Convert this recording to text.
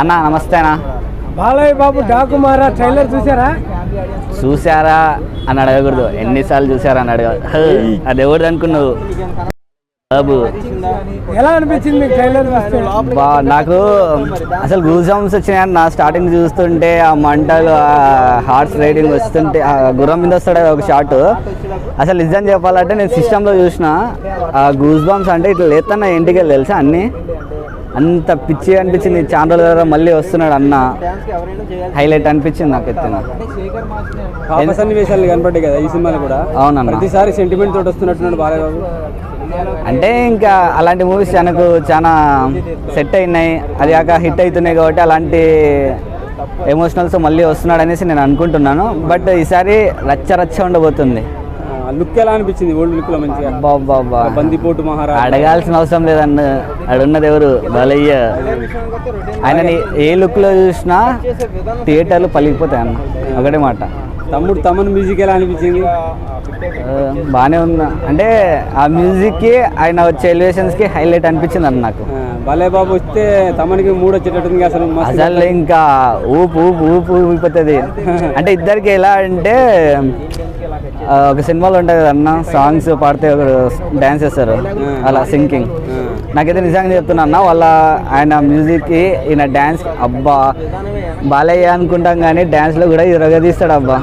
అన్న నమస్తే అన్న. బాలయ్య బాబు డాకుమారా ట్రైలర్ చూసారా? చూసారా అని అడగకూడదు. ఎన్నిసార్లు చూసారా అని అడగ అది ఎవరిది అనుకున్నావు? బాబు. ఎలా అనిపించింది ట్రైలర్ బా నాకు అసలు గూజ్ బంప్స్ వచ్చినాయని నా స్టార్టింగ్ చూస్తుంటే ఆ మంటలు ఆ హార్స్ రైడింగ్ వస్తుంటే ఆ గుర్రం మీద వస్తాడు ఒక షాట్ అసలు నిజం చెప్పాలంటే నేను సిస్టంలో చూసిన ఆ గూజ్ బంప్స్ అంటే ఇట్లా లేతన్న ఇంటికి వెళ్ళి తెలుసా అన్నీ? అంత పిచ్చి అనిపించింది. చాలా రోజుల తర్వాత మళ్ళీ వస్తున్నాడు అన్న హైలైట్ అనిపించింది నాకు ఎత్తున. పాప సన్నివేశాలు కనపడ్డాయి కదా ఈ సినిమాలో కూడా. అవునన్న. ప్రతిసారి సెంటిమెంట్ తోటి వస్తున్నట్టున్నాడు బాలయ్య బాబు అంటే ఇంకా అలాంటి మూవీస్ నాకు చాలా సెట్ అయినాయి. అది కాక హిట్ అవుతున్నాయి కాబట్టి అలాంటి ఎమోషనల్స్ మళ్ళీ వస్తున్నాడు అనేసి నేను అనుకుంటున్నాను. బట్ ఈసారి రచ్చ రచ్చ ఉండబోతుంది. లుక్ ఎలా అనిపించింది? ఓల్డ్ లుక్లో మంచిగా? బాబా బందిపోటు మహారాజ్. అడగాల్సిన అవసరం లేదన్న అడున్నది ఎవరు? బాలయ్య. ఆయన ఏ లుక్లో చూసినా థియేటర్లు పలిగిపోతాయి అన్న. ఒకటే మాట. తమ్ముడు తమన్ మ్యూజిక్ ఎలా అనిపించింది? బాగానే ఉన్నా అంటే ఆ మ్యూజిక్కి ఆయన వచ్చే ఎలివేషన్స్కి హైలైట్ అనిపించింది అన్న నాకు. బాలయ్య బాబు వస్తే తమనికి మూడు వచ్చేటట్టుంది అసలు అసలు ఇంకా ఊపు ఊపు ఊపు ఊపిపోతుంది అంటే ఇద్దరికి ఎలా అంటే ఒక సినిమాలో ఉంటుంది కదా అన్న సాంగ్స్ పాడితే ఒకరు డ్యాన్స్ చేస్తారు అలా సింకింగ్ నాకైతే నిజంగా చెప్తున్నా అన్న వాళ్ళ ఆయన మ్యూజిక్కి ఈయన డ్యాన్స్ అబ్బా బాలయ్య అనుకుంటాం కానీ డ్యాన్స్లో కూడా ఇరగదీస్తాడు అబ్బా.